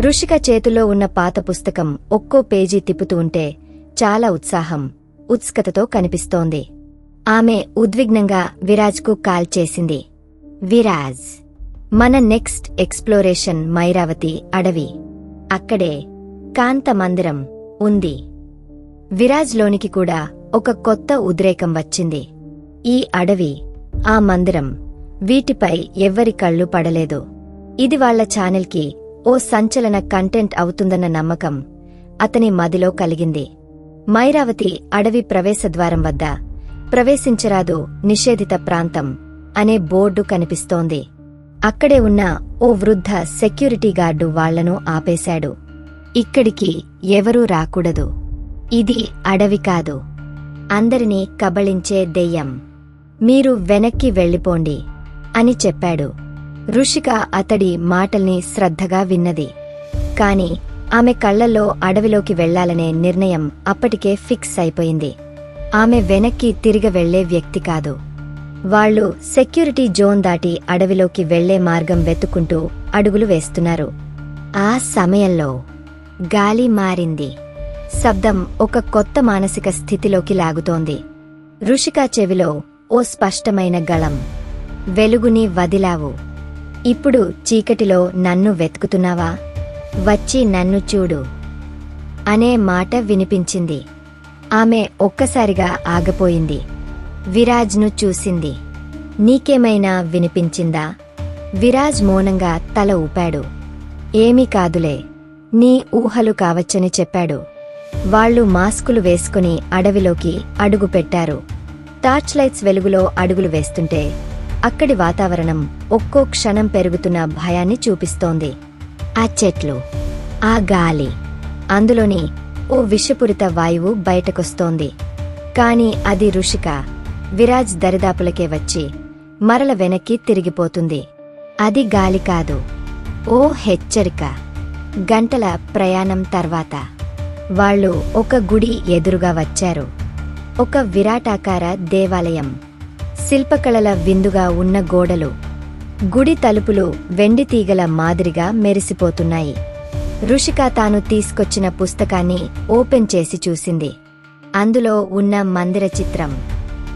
ఋషిక చేతిలో ఉన్న పాత పుస్తకం ఒక్కో పేజీ తిప్పుతూ ఉంటే చాలా ఉత్సాహం ఉత్సుకతతో కనిపిస్తోంది. ఆమె ఉద్విగ్నంగా విరాజ్కు కాల్ చేసింది. విరాజ్ మన నెక్స్ట్ ఎక్స్ప్లోరేషన్ మైరావతి అడవి. అక్కడే కాంత మందిరం ఉంది. విరాజ్లోనికి కూడా ఒక కొత్త ఉద్రేకం వచ్చింది. ఈ అడవి ఆ మందిరం వీటిపై ఎవ్వరి కళ్ళు పడలేదు. ఇది వాళ్ళ ఛానల్కి ఓ సంచలన కంటెంట్ అవుతుందన్న నమ్మకం అతని మదిలో కలిగింది. మైరావతి అడవి ప్రవేశద్వారం వద్ద ప్రవేశించరాదు నిషేధిత ప్రాంతం అనే బోర్డు కనిపిస్తోంది. అక్కడే ఉన్న ఓ వృద్ధ సెక్యూరిటీ గార్డు వాళ్ళను ఆపేశాడు. ఇక్కడికి ఎవరూ రాకూడదు. ఇది అడవి కాదు. అందరినీ కబళించే దెయ్యం. మీరు వెనక్కి వెళ్ళిపోండి అని చెప్పాడు. ఋషిక అతడి మాటల్ని శ్రద్ధగా విన్నది. కాని ఆమె కళ్ళల్లో అడవిలోకి వెళ్ళాలనే నిర్ణయం అప్పటికే ఫిక్స్ అయిపోయింది. ఆమె వెనక్కి తిరిగి వెళ్ళే వ్యక్తి కాదు. వాళ్ళు సెక్యూరిటీ జోన్ దాటి అడవిలోకి వెళ్ళే మార్గం వెతుక్కుంటూ అడుగులు వేస్తున్నారు. ఆ సమయంలో గాలి మారింది. శబ్దం ఒక కొత్త మానసిక స్థితిలోకి లాగుతోంది. ఋషికా చెవిలో ఓ స్పష్టమైన గళం. వెలుగుని వదిలావు. ఇప్పుడు చీకటిలో నన్ను వెతుకుతున్నావా? వచ్చి నన్ను చూడు అనే మాట వినిపించింది. ఆమె ఒక్కసారిగా ఆగపోయింది. విరాజ్ను చూసింది. నీకేమైనా వినిపించిందా? విరాజ్ మౌనంగా తల ఊపాడు. ఏమీ కాదులే నీ ఊహలు కావచ్చని చెప్పాడు. వాళ్ళు మాస్కులు వేసుకుని అడవిలోకి అడుగు పెట్టారు టార్చ్ లైట్స్ వెలుగులో అడుగులు వేస్తుంటే అక్కడి వాతావరణం ఒక్కో క్షణం పెరుగుతున్న భయాన్ని చూపిస్తోంది. ఆ చెట్లు ఆ గాలి అందులోని ఓ విషపూరిత వాయువు బయటకొస్తోంది. కాని అది ఋషిక విరాజ్ దరిదాపులకే వచ్చి మరల వెనక్కి తిరిగిపోతుంది. అది గాలి కాదు ఓ హెచ్చరిక. గంటల ప్రయాణం తర్వాత వాళ్ళు ఒక గుడి ఎదురుగా వచ్చారు. ఒక విరాటాకార దేవాలయం. శిల్పకళల విందుగా ఉన్న గోడలు గుడి తలుపులు వెండి తీగల మాదిరిగా మెరిసిపోతున్నాయి. ఋషిక తాను తీసుకొచ్చిన పుస్తకాన్ని ఓపెన్ చేసి చూసింది. అందులో ఉన్న మందిర చిత్రం.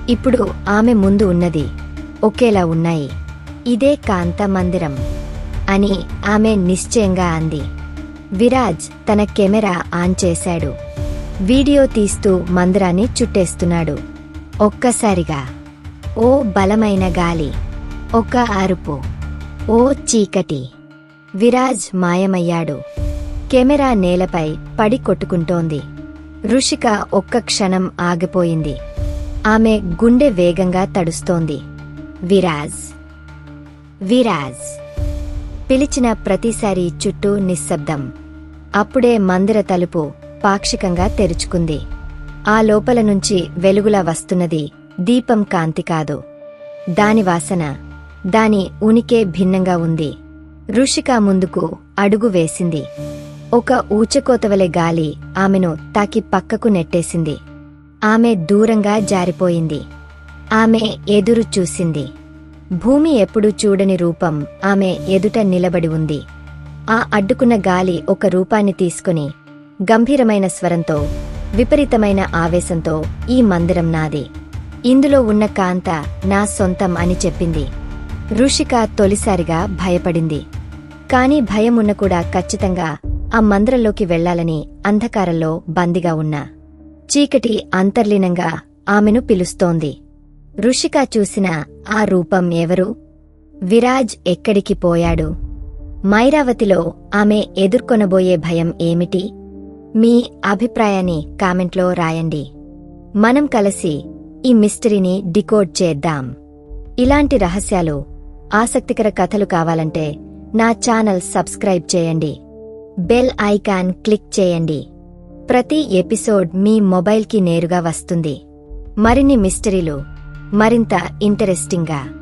ఇప్పుడు ఆమె ముందు ఉన్నది. ఒకేలా ఉన్నాయి. ఇదే కాంత మందిరం అని ఆమె నిశ్చయంగా అంది. విరాజ్ తన కెమెరా ఆన్ చేశాడు. వీడియో తీస్తూ మందిరాన్ని చుట్టేస్తున్నాడు. ఒక్కసారిగా ఓ బలమైన గాలి ఒక అరుపు ఓ చీకటి. విరాజ్ మాయమయ్యాడు. కెమెరా నేలపై పడి కొట్టుకుంటోంది. ఋషిక ఒక్క క్షణం ఆగిపోయింది. ఆమె గుండె వేగంగా తడుస్తోంది. విరాజ్. విరాజ్. పిలిచిన ప్రతిసారి చుట్టూ నిశ్శబ్దం. అప్పుడే మందిర తలుపు పాక్షికంగా తెరుచుకుంది. ఆ లోపల నుంచి వెలుగులా వస్తున్నది దీపం కాంతి కాదు. దాని వాసన దాని ఉనికే భిన్నంగా ఉంది. ఋషిక ముందుకు అడుగు వేసింది. ఒక ఊచకోతవలె గాలి ఆమెను తాకి పక్కకు నెట్టేసింది. ఆమె దూరంగా జారిపోయింది. ఆమె ఎదురు చూసింది. భూమి ఎప్పుడూ చూడని రూపం ఆమె ఎదుట నిలబడి ఉంది. ఆ అడ్డుకున్న గాలి ఒక రూపాన్ని తీసుకుని గంభీరమైన స్వరంతో విపరీతమైన ఆవేశంతో ఈ మందిరం నాది. ఇందులో ఉన్న కాంత నా సొంతం అని చెప్పింది. ఋషిక తొలిసారిగా భయపడింది. కాని భయమున్న కూడా ఖచ్చితంగా ఆ మందిరంలోకి వెళ్ళాలని అంధకారంలో బందిగా ఉన్నా. చీకటి అంతర్లీనంగా ఆమెను పిలుస్తోంది. ఋషిక చూసిన ఆ రూపం ఎవరు? విరాజ్ ఎక్కడికి పోయాడు? మైరావతిలో ఆమె ఎదుర్కొనబోయే భయం ఏమిటి? మీ అభిప్రాయాన్ని కామెంట్లో రాయండి. మనం కలిసి ఈ మిస్టరీని డికోడ్ చేద్దాం. ఇలాంటి రహస్యాలు ఆసక్తికర కథలు కావాలంటే నా ఛానల్ సబ్స్క్రైబ్ చేయండి. బెల్ ఐకాన్ క్లిక్ చేయండి. ప్రతి ఎపిసోడ్ మీ మొబైల్కి నేరుగా వస్తుంది. మరిన్ని మిస్టరీలు మరింత ఇంటరెస్టింగ్గా